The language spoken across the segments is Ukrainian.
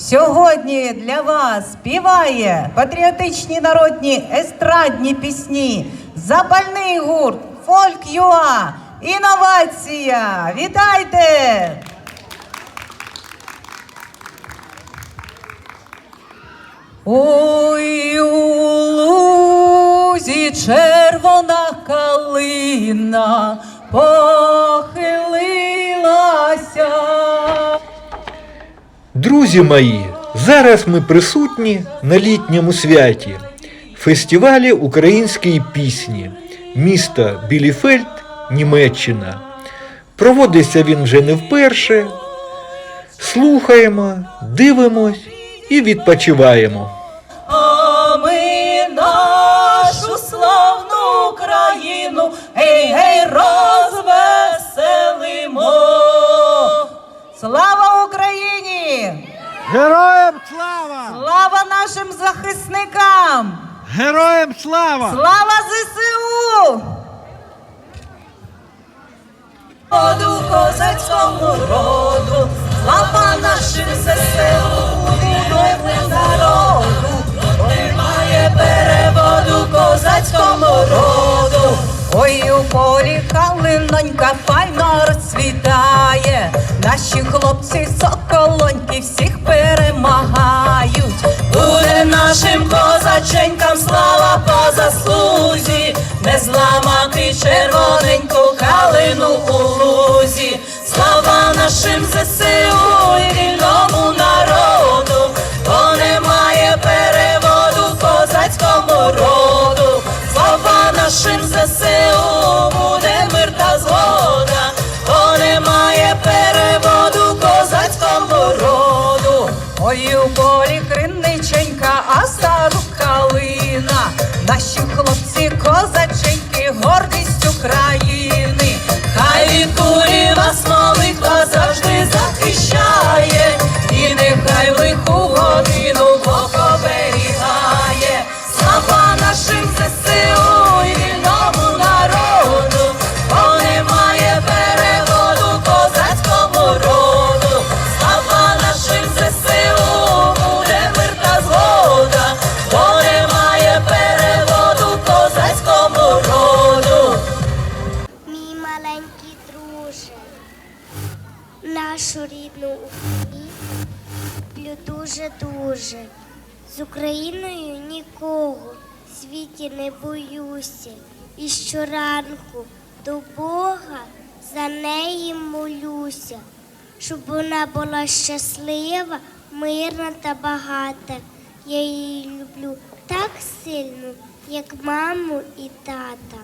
Сьогодні для вас співає патріотичні народні естрадні пісні, запальний гурт Фольк ЮА. Інновація! Вітайте! Ой, у лузі червона калина похилилася. Друзі мої, зараз ми присутні на літньому святі фестивалі української пісні міста Біліфельд, Німеччина. Проводиться він вже не вперше. Слухаємо, дивимось і відпочиваємо. А ми нашу славну країну, гей, гей, розвеселимо. Слава! Героям слава! Слава нашим захисникам! Героям слава! Слава ЗСУ! Роду козацькому роду, слава нашим ЗСУ, відомим народу, немає переводу козацькому роду. Ой, у полі калинонька файно розцвітає, наші хлопці соколоньки всіх перемагають. Буде нашим козаченькам слава по заслузі, не зламати червоненьку калину у лузі. Слава нашим ЗСУ і вільному Україною нікого в світі не боюся. І щоранку до Бога за неї молюся, щоб вона була щаслива, мирна та багата. Я її люблю так сильно, як маму і тата.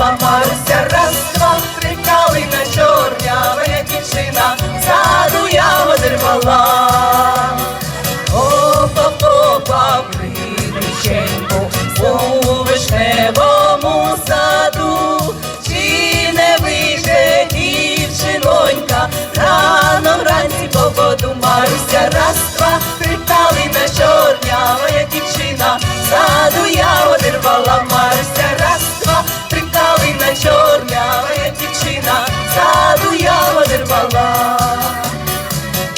Маруся раз, два, три калина чорнява, як дівчина, саду ягоди рвала. Опа-попа приріченьку у вишневому саду, чи не вийде дівчинонька, рано вранці по воду Маруся, раз, два, три калина чорнява, як дівчина, саду ягоди рвала, ягоди.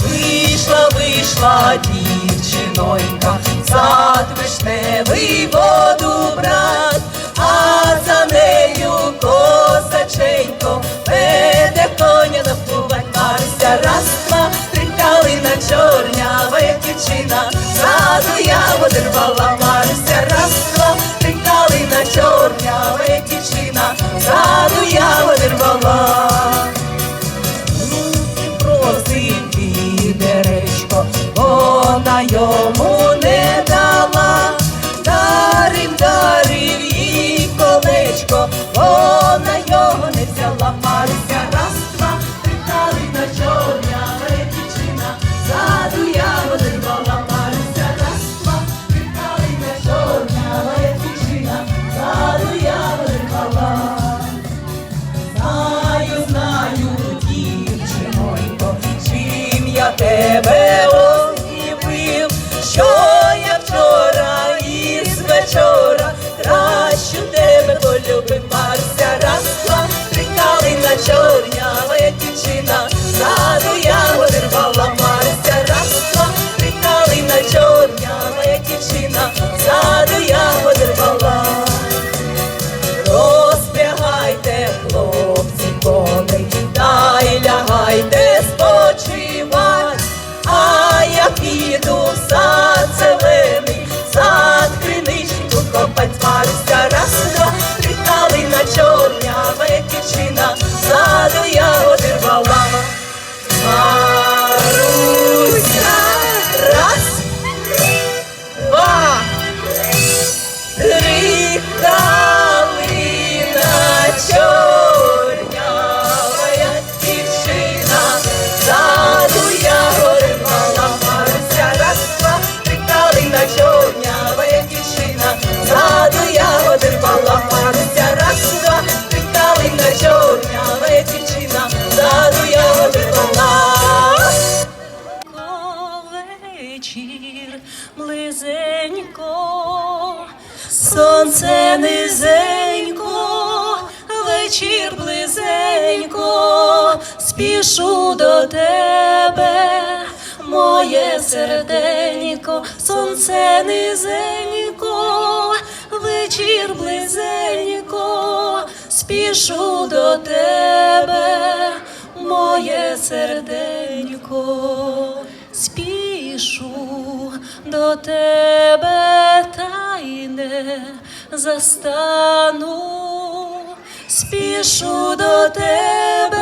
Вийшла, вийшла дівчинонька, сад вишневий воду брат, а за нею козаченько, веде коня напувать Марся, раз, два, три калина чорнява, дівчина, саду ягоди рвала спішу до тебе, моє серденько, сонце низенько, вечір близенько, спішу до тебе, моє серденько, спішу до тебе та й не застану, спішу до тебе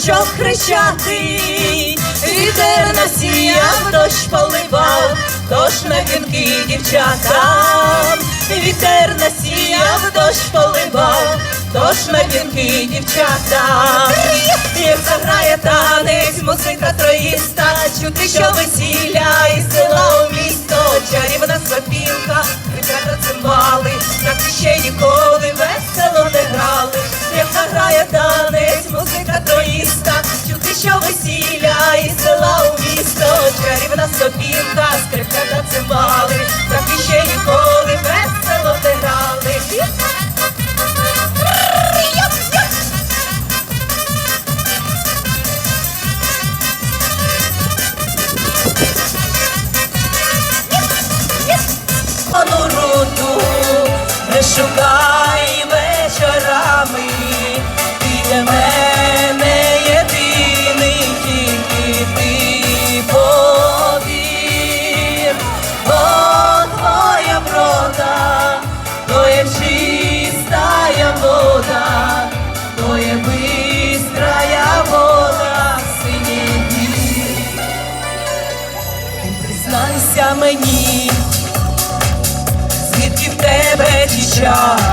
Барвіночок хрещатий, вітер насіяв, дощ поливав, дощ на вінки дівчатам, вітер насіяв, дощ поливав, дощ на вінки дівчатам, як заграє танець, музика троїста, чути, що весілля із села у місто, чарівна сопілка, кричата цимбали, так ще ніколи весело не грали, як заграє танець, весілля із села у місто, чарівна сопілка, тебе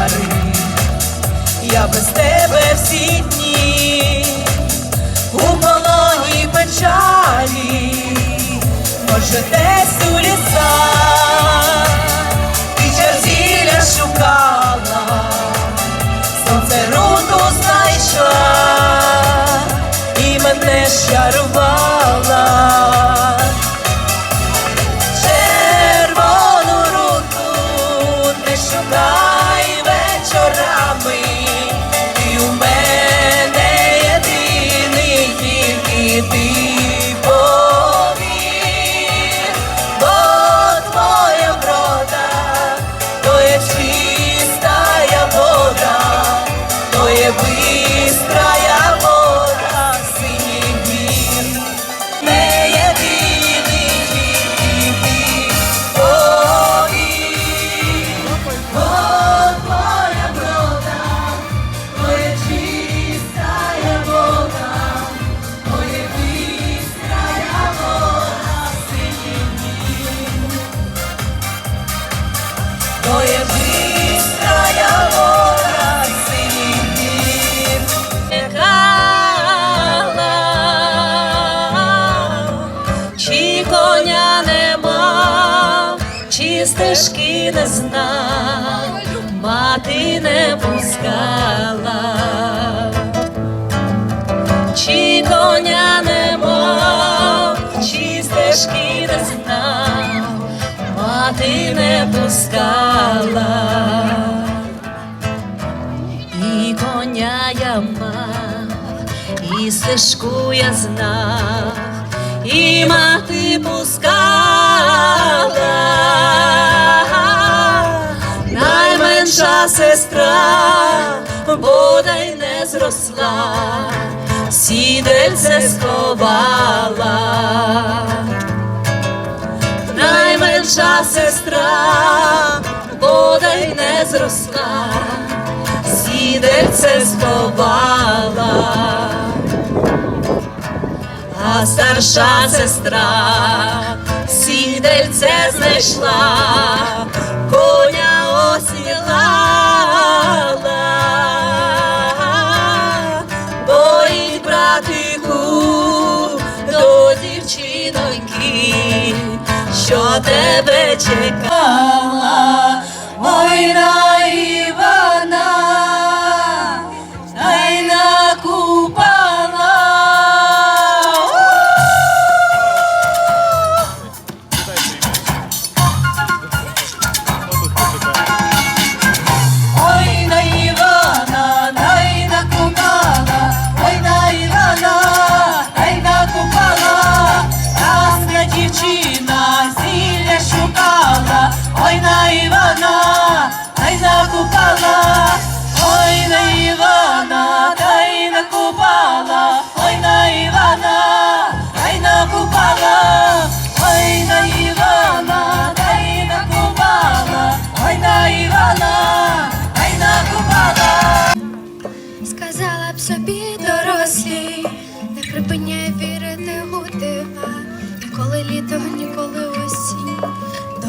стежки не знав, мати не пускала, чи коня не мав, чи стежки не знав, мати не пускала, і коня я мав, і стежку я знав, і мати пускала, найменша сестра, бодай не зросла, сідельце сховала, найменша сестра, бодай не зросла, сідельце сховала. А старша сестра сідельце знайшла, дівчиноньки, що тебе чекала, ой на Івана,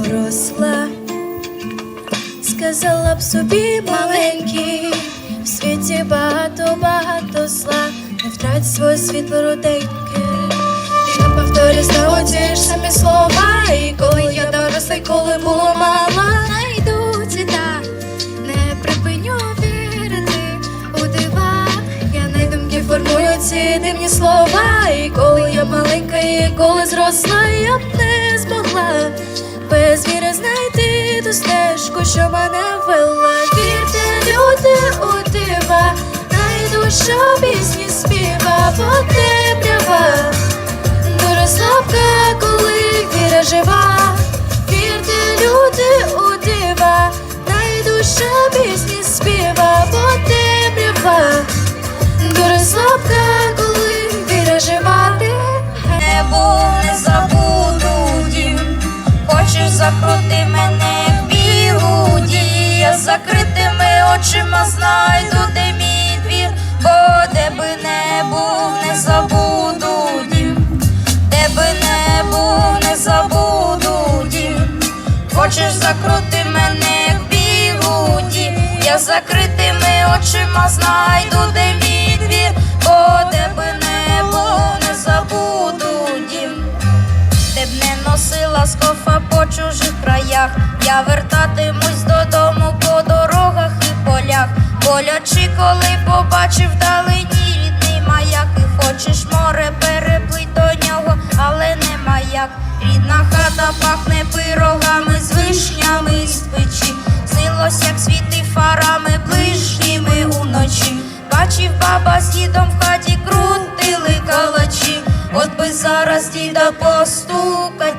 доросла. Сказала б собі маленький, в світі багато, багато зла, не втрать своє світло руденьке. І не повторюй знову ж самі слова. І коли я доросла, і коли було мала, найду ціда, не припиню вірити у дива. Я найдумки формую ці дивні слова. І коли я маленька, і коли зросла, я б не змогла без віри знайти ту стежку, що мене вела. Вірте, люди у дива, найду, що пісні співа, бо темрява. Дуже слабка, коли віра жива. Вірте, люди у дива, найдуша пісні співа, бо темрява. Дуже слабка, коли віра жива. Не дім. Хочеш закрути мене в білуді, я з закритими очима знайду, де мій двір, бо де би не був, не забуду дім, де би не був, не забуду дім. Хочеш закрути мене в білуді, я закритими очима знайду, де мій коли побачив вдалині рідний маяк, і хочеш море переплить до нього, але не маяк. Рідна хата пахне пирогами з вишнями з печі. Снилось, як світи фарами ближніми уночі. Бачив баба з дідом в хаті крутили калачі. От би зараз діда постукать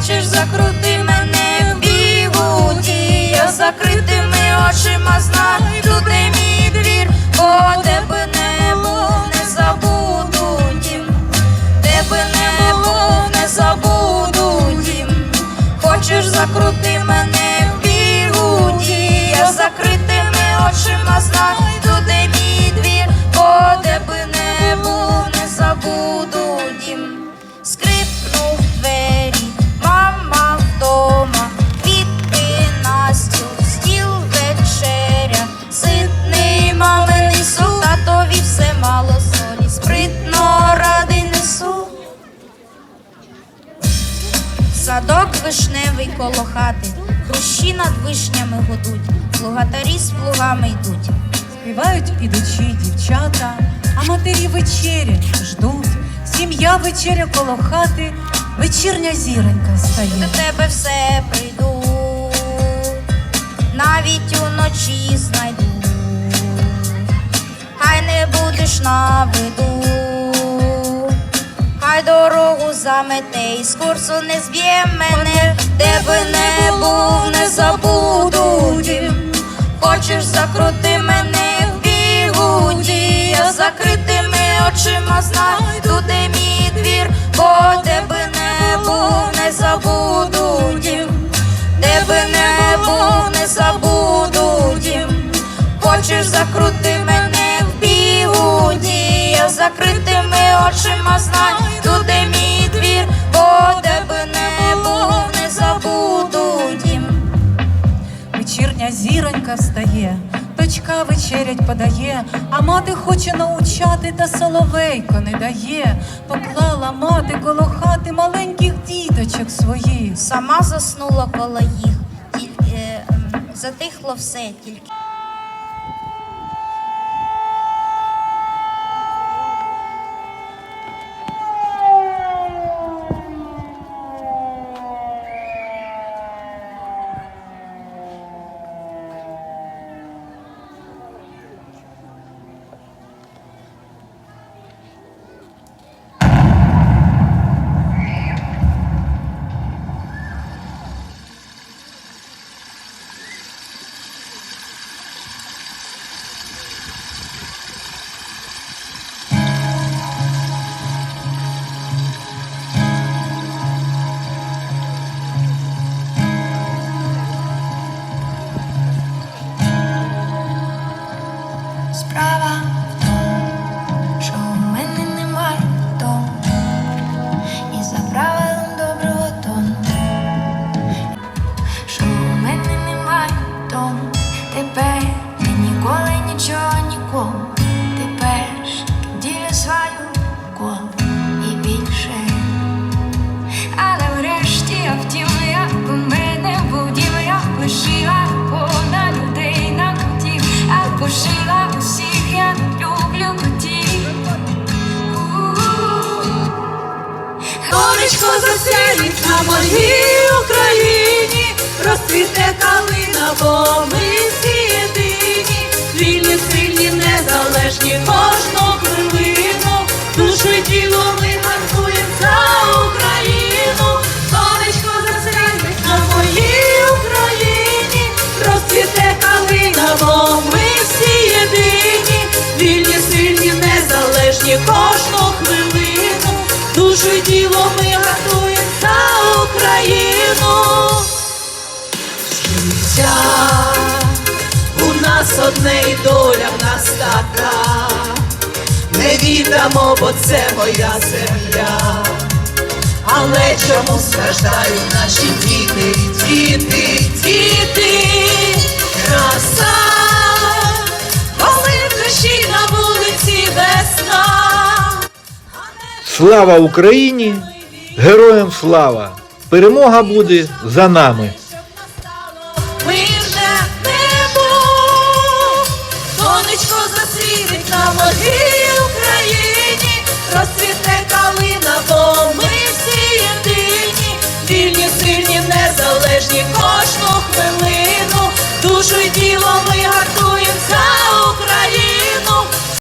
Хочеш закрути мене в бігуді, я закритими очима знайду, де мій двір, бо тебе небо не забуду дім. Тебе небо не забуду дім. Хочеш закрути мене в бігуді, я закритими очима знайду, коло хати, хрущі над вишнями гудуть, плугатарі з плугами йдуть. Співають ідучі дівчата, а матері вечері ждуть. Сім'я вечеря коло хати, вечірня зіронька До стає. тебе все прийду, навіть уночі знайду. Хай не будеш на і з курсу не зб'є мене, де би не був, не забуду. дім. Хочеш закрути мене в бігуді, я закритими очима знайду, де мій двір, бо де би не був, не забуду де би не був, не забуду. Хочеш закрути мене в я закритими очима знайду, де мій двір, бо де би не був, не забуду дім. Вечірня зіронька встає, дочка вечерять подає, а мати хоче научати, та соловейко не дає. Поклала мати коло хати маленьких діточок своїх. Сама заснула коло їх, тільки е, затихло все тільки. Душу ми гаркуємо за Україну, сонечко засяють на моїй Україні, розцвіте калина, бо ми всі єдині, вільні, сильні, незалежні кожну хвилину, душу тіло ми готуємо за Україну. У нас одне і доля в нас така, не віддамо, бо це моя земля. Але чому страждають наші діти, діти, діти, краса, коли в душі на вулиці весна. Слава Україні! Героям слава! Перемога буде за нами! Незалежні кожну хвилину, душу й тіло ми гартуємо